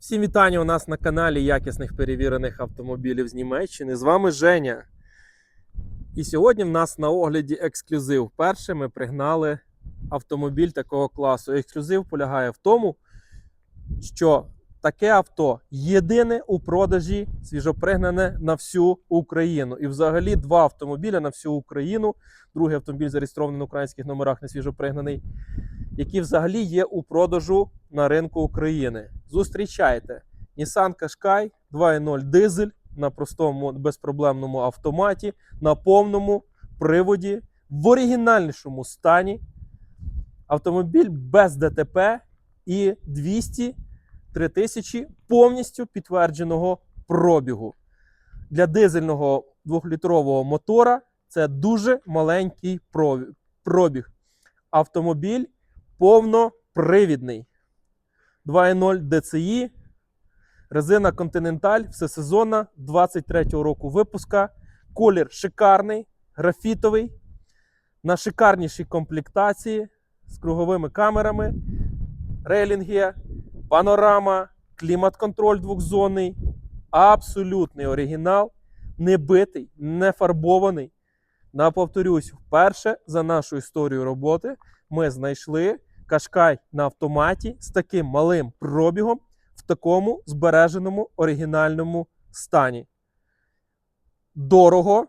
Всім вітання у нас на каналі якісних перевірених автомобілів з Німеччини. З вами Женя. І сьогодні в нас на огляді ексклюзив. Перше ми пригнали автомобіль такого класу. Ексклюзив полягає в тому, що таке авто єдине у продажі свіжопригнане на всю Україну. І взагалі два автомобіля на всю Україну. Другий автомобіль зареєстрований на українських номерах, не свіжопригнаний, які взагалі є у продажу на ринку України. Зустрічайте Nissan Qashqai 2.0 дизель на простому безпроблемному автоматі, на повному приводі, в оригінальнішому стані. Автомобіль без ДТП і 203 тисячі повністю підтвердженого пробігу. Для дизельного 2-літрового мотора це дуже маленький пробіг. Автомобіль повнопривідний. 2.0 DCI, резина Continental, всесезонна 23-го року випуска. Колір шикарний, графітовий, на шикарнішій комплектації з круговими камерами, рейлінги, панорама, клімат-контроль двохзонний, абсолютний оригінал, не битий, не фарбований. На повторюсь, вперше за нашу історію роботи ми знайшли Кашкай на автоматі з таким малим пробігом в такому збереженому оригінальному стані. Дорого,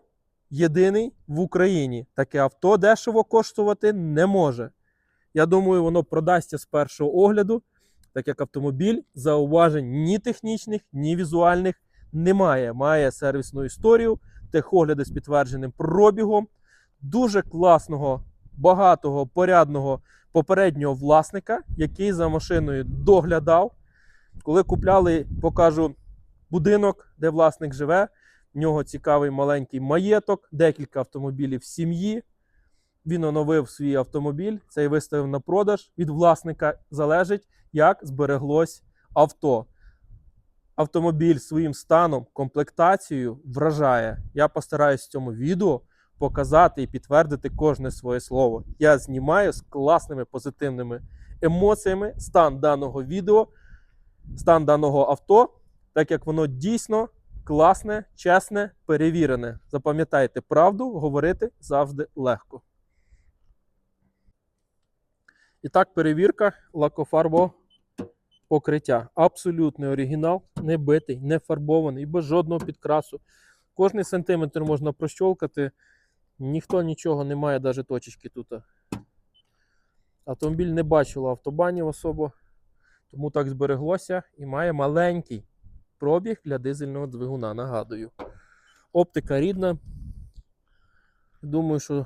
єдиний в Україні. Таке авто дешево коштувати не може. Я думаю, воно продасться з першого огляду, так як автомобіль зауважень ні технічних, ні візуальних немає. Має сервісну історію, техогляди з підтвердженим пробігом, дуже класного, багатого, порядного попереднього власника, який за машиною доглядав. Коли купляли, покажу будинок, де власник живе. В нього цікавий маленький маєток, декілька автомобілів сім'ї. Він оновив свій автомобіль, цей виставив на продаж. Від власника залежить, як збереглось авто. Автомобіль своїм станом, комплектацією вражає. Я постараюсь в цьому відео показати і підтвердити кожне своє слово. Я знімаю з класними позитивними емоціями стан даного відео, стан даного авто, так як воно дійсно класне, чесне, перевірене. Запам'ятайте, правду говорити завжди легко. І так, перевірка лакофарбового покриття. Абсолютний оригінал, не битий, не фарбований, без жодного підкрасу. Кожний сантиметр можна прощолкати. Ніхто нічого не має, навіть точечки тут. Автомобіль не бачило автобанів особо, тому так збереглося і має маленький пробіг для дизельного двигуна. Нагадую. Оптика рідна. Думаю, що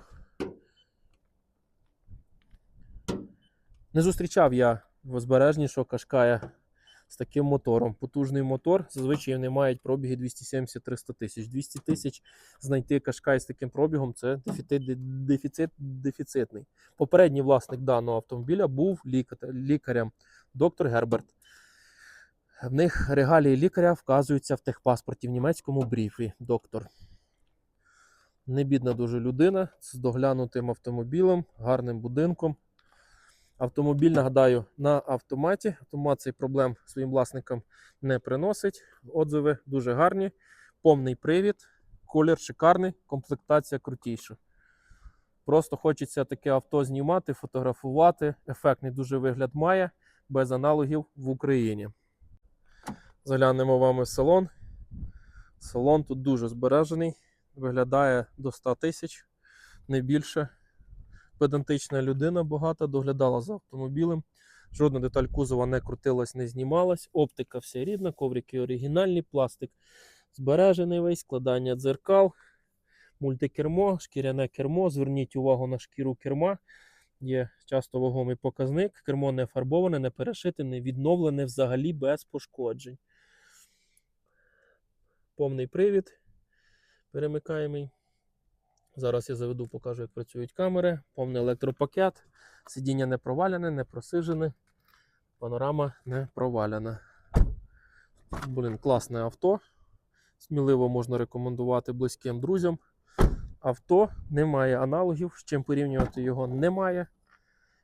не зустрічав я в збережнішого кашкая з таким мотором. Потужний мотор. Зазвичай вони мають пробіги 270-300 тисяч. 200 тисяч знайти кашкай з таким пробігом це дефіцит, дефіцит дефіцитний. Попередній власник даного автомобіля був лікарем доктор Герберт. В них регалії лікаря вказуються в техпаспорті в німецькому бріфі. Доктор. Небідна дуже людина з доглянутим автомобілем, гарним будинком. Автомобіль, нагадаю, на автоматі. Автомат цей проблем своїм власникам не приносить. Отзиви дуже гарні. Повний привід, колір шикарний, комплектація крутіша. Просто хочеться таке авто знімати, фотографувати. Ефектний дуже вигляд має, без аналогів в Україні. Заглянемо вами в салон. Салон тут дуже збережений, виглядає до 100 тисяч, не більше. Педантична людина багата, доглядала за автомобілем. Жодна деталь кузова не крутилась, не знімалась. Оптика вся рідна, коврики оригінальні, пластик збережений весь, складання дзеркал, мультикермо, шкіряне кермо. Зверніть увагу на шкіру керма. Є часто вагомий показник. Кермо не фарбоване, не перешите, не відновлене взагалі без пошкоджень. Повний привід перемикаємий. Зараз я заведу, покажу, як працюють камери. Повний електропакет. Сидіння не проваляне, не просижене. Панорама не проваляна. Блін, класне авто. Сміливо можна рекомендувати близьким друзям. Авто немає аналогів, з чим порівнювати його немає.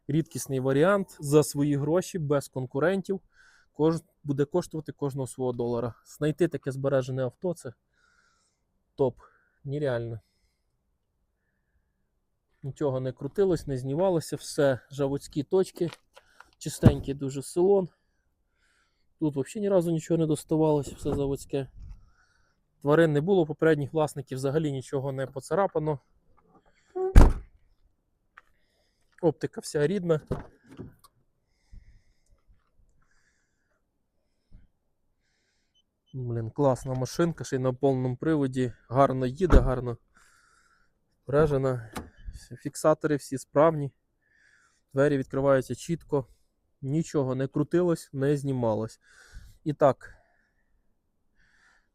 Рідкісний варіант за свої гроші, без конкурентів. кож... буде коштувати кожного свого долара. Знайти таке збережене авто це топ. Нереально. Нічого не крутилось, не знімалося, все заводські точки, чистенький дуже салон. Тут взагалі ні разу нічого не доставалося, все заводське. Тварин не було, попередніх власників взагалі нічого не поцарапано. Оптика вся рідна. Блін, класна машинка, ще й на повному приводі. Гарно їде, гарно вражена. Фіксатори всі справні. Двері відкриваються чітко. Нічого не крутилось, не знімалось. І так,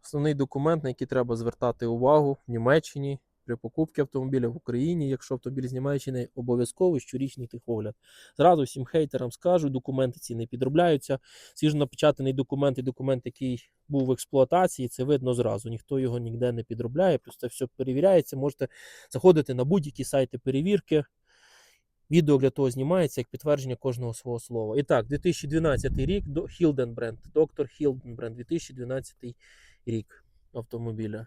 основний документ, на який треба звертати увагу в Німеччині при покупці автомобіля в Україні, якщо автомобіль з Німеччини, обов'язковий щорічний техогляд. Зразу всім хейтерам скажу, документи ці не підробляються. Свіжо напечатаний документ і документ, який був в експлуатації, це видно зразу. Ніхто його ніде не підробляє, просто все перевіряється. Можете заходити на будь-які сайти перевірки. Відео для того знімається як підтвердження кожного свого слова. І так, 2012 рік Hildenbrand, доктор Hildenbrand, 2012 рік автомобіля.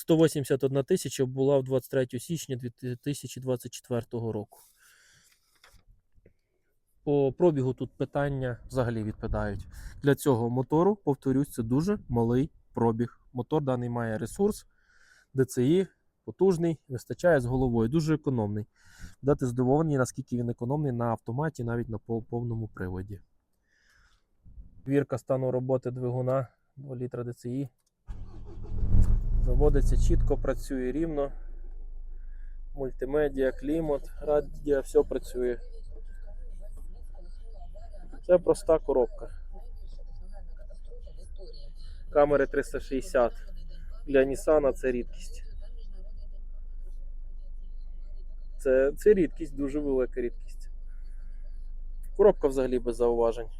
181 тисяча була в 23 січня 2024 року. По пробігу тут питання взагалі відпадають. Для цього мотору, повторюсь, це дуже малий пробіг. Мотор даний має ресурс, DCI, потужний, вистачає з головою, дуже економний. Дати здивовані, наскільки він економний на автоматі, навіть на повному приводі. Вірка стану роботи двигуна 2 літра DCI. Заводиться чітко, працює рівно. Мультимедіа, клімат, радіо, все працює. Це проста коробка. Камери 360. Для Nissan це рідкість. Це, це рідкість, дуже велика рідкість. Коробка взагалі без зауважень.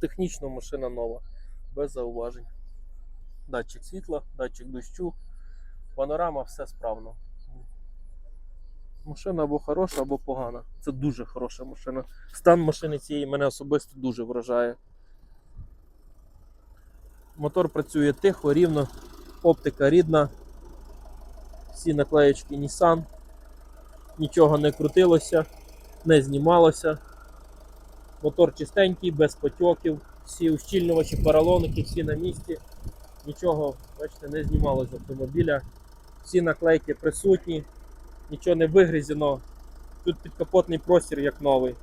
Технічно машина нова, без зауважень. Датчик світла, датчик дощу, панорама, все справно. Машина або хороша, або погана. Це дуже хороша машина. Стан машини цієї мене особисто дуже вражає. Мотор працює тихо, рівно, оптика рідна. Всі наклеєчки Nissan. Нічого не крутилося, не знімалося. Мотор чистенький, без потьоків, всі ущільнювачі, паралоники, всі на місці. Нічого, бачите, не знімалося з автомобіля. Всі наклейки присутні, нічого не вигрізено. Тут підкапотний простір як новий.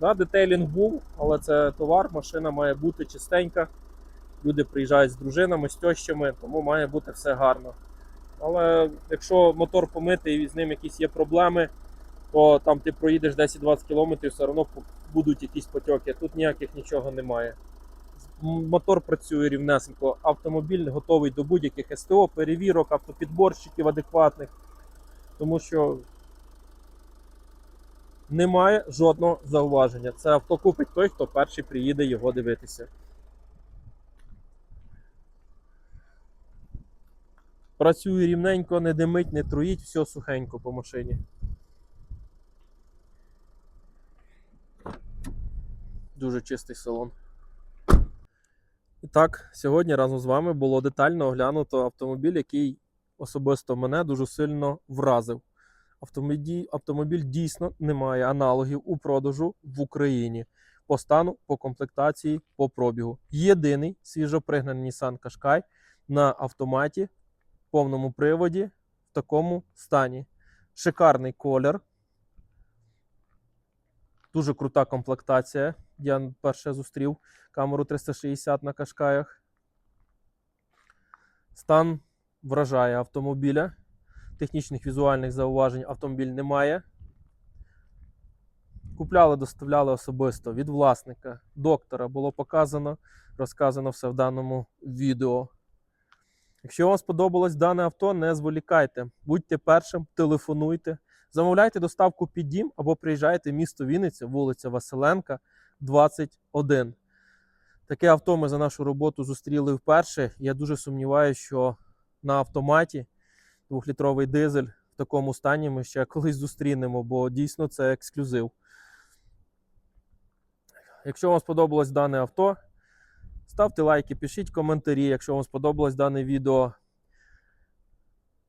Да, детейлінг був, але це товар, машина має бути чистенька. Люди приїжджають з дружинами, з тещами, тому має бути все гарно. Але якщо мотор помитий і з ним якісь є проблеми, то там ти проїдеш 10-20 км, все одно будуть якісь потьоки. Тут ніяких нічого немає. Мотор працює рівнесенько, автомобіль готовий до будь-яких СТО, перевірок, автопідборщиків адекватних. Тому що немає жодного зауваження. Це авто купить той, хто перший приїде його дивитися. Працює рівненько, не димить, не труїть, все сухенько по машині. Дуже чистий салон. Так, сьогодні разом з вами було детально оглянуто автомобіль, який особисто мене дуже сильно вразив. Автомобіль, автомобіль дійсно не має аналогів у продажу в Україні по стану, по комплектації, по пробігу. Єдиний свіжопригнаний Nissan Qashqai на автоматі повному приводі в такому стані. Шикарний колір. Дуже крута комплектація. Я перше зустрів камеру 360 на кашкаях. Стан вражає автомобіля. Технічних візуальних зауважень автомобіль не має. Купляли, доставляли особисто від власника, доктора було показано, розказано все в даному відео. Якщо вам сподобалось дане авто, не зволікайте. Будьте першим, телефонуйте, замовляйте доставку під дім або приїжджайте в місто Вінниця, вулиця Василенка, 21. Таке авто ми за нашу роботу зустріли вперше. Я дуже сумніваюся, що на автоматі двохлітровий дизель в такому стані ми ще колись зустрінемо, бо дійсно це ексклюзив. Якщо вам сподобалось дане авто, ставте лайки, пишіть коментарі, якщо вам сподобалось дане відео.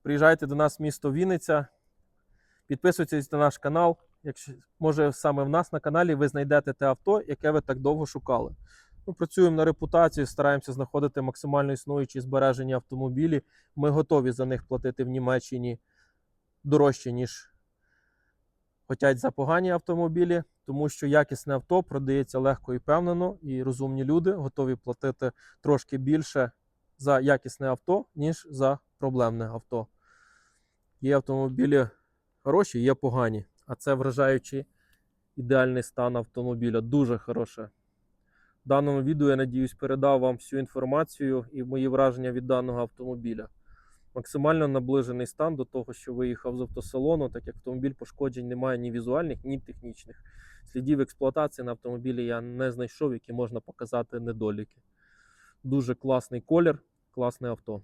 Приїжджайте до нас в місто Вінниця, підписуйтесь на наш канал. Якщо, може, саме в нас на каналі ви знайдете те авто, яке ви так довго шукали. Ми працюємо на репутацію, стараємося знаходити максимально існуючі збережені автомобілі. Ми готові за них платити в Німеччині дорожче, ніж хочуть за погані автомобілі, тому що якісне авто продається легко і впевнено, і розумні люди готові платити трошки більше за якісне авто, ніж за проблемне авто. Є автомобілі хороші, є погані, а це вражаючий ідеальний стан автомобіля. Дуже хороше. В даному відео я надіюсь передав вам всю інформацію і мої враження від даного автомобіля. Максимально наближений стан до того, що виїхав з автосалону, так як автомобіль пошкоджень немає ні візуальних, ні технічних. Слідів експлуатації на автомобілі я не знайшов, які можна показати недоліки. Дуже класний колір, класне авто.